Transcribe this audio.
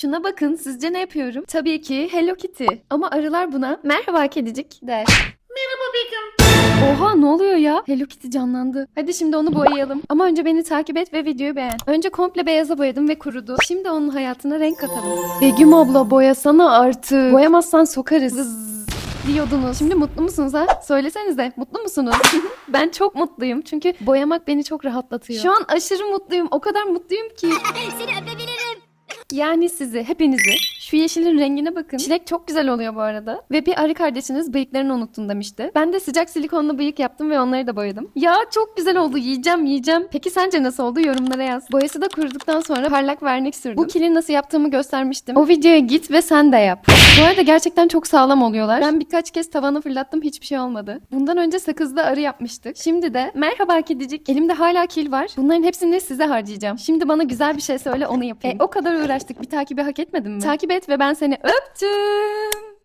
Şuna bakın sizce ne yapıyorum? Tabii ki Hello Kitty. Ama arılar buna merhaba kedicik der. Merhaba Begüm. Oha ne oluyor ya? Hello Kitty canlandı. Hadi şimdi onu boyayalım. Ama önce beni takip et ve videoyu beğen. Önce komple beyaza boyadım ve kurudu. Şimdi onun hayatına renk katalım. Begüm abla boyasana artık. Boyamazsan sokarız. Vız diyordunuz. Şimdi mutlu musunuz ha? Söylesenize mutlu musunuz? ben çok mutluyum çünkü boyamak beni çok rahatlatıyor. Şu an aşırı mutluyum. O kadar mutluyum ki. Seni öpebilirim. Yani sizi, hepinizi. Şu yeşilin rengine bakın. Çilek çok güzel oluyor bu arada. Ve bir arı kardeşiniz bıyıklarını unuttun demişti. Ben de sıcak silikonlu bıyık yaptım ve onları da boyadım. Ya çok güzel oldu. Yiyeceğim yiyeceğim. Peki sence nasıl oldu? Yorumlara yaz. Boyası da kuruduktan sonra parlak vernik sürdüm. Bu kili nasıl yaptığımı göstermiştim. O videoya git ve sen de yap. Bu arada gerçekten çok sağlam oluyorlar. Ben birkaç kez tavana fırlattım hiçbir şey olmadı. Bundan önce sakızda arı yapmıştık. Şimdi de merhaba kedicik. Elimde hala kil var. Bunların hepsini size harcayacağım. Şimdi bana güzel bir şey söyle onu yapayım. E, o kadar uğraştık. Bir takibi hak etmedin mi? Takip et ve ben seni öptüm.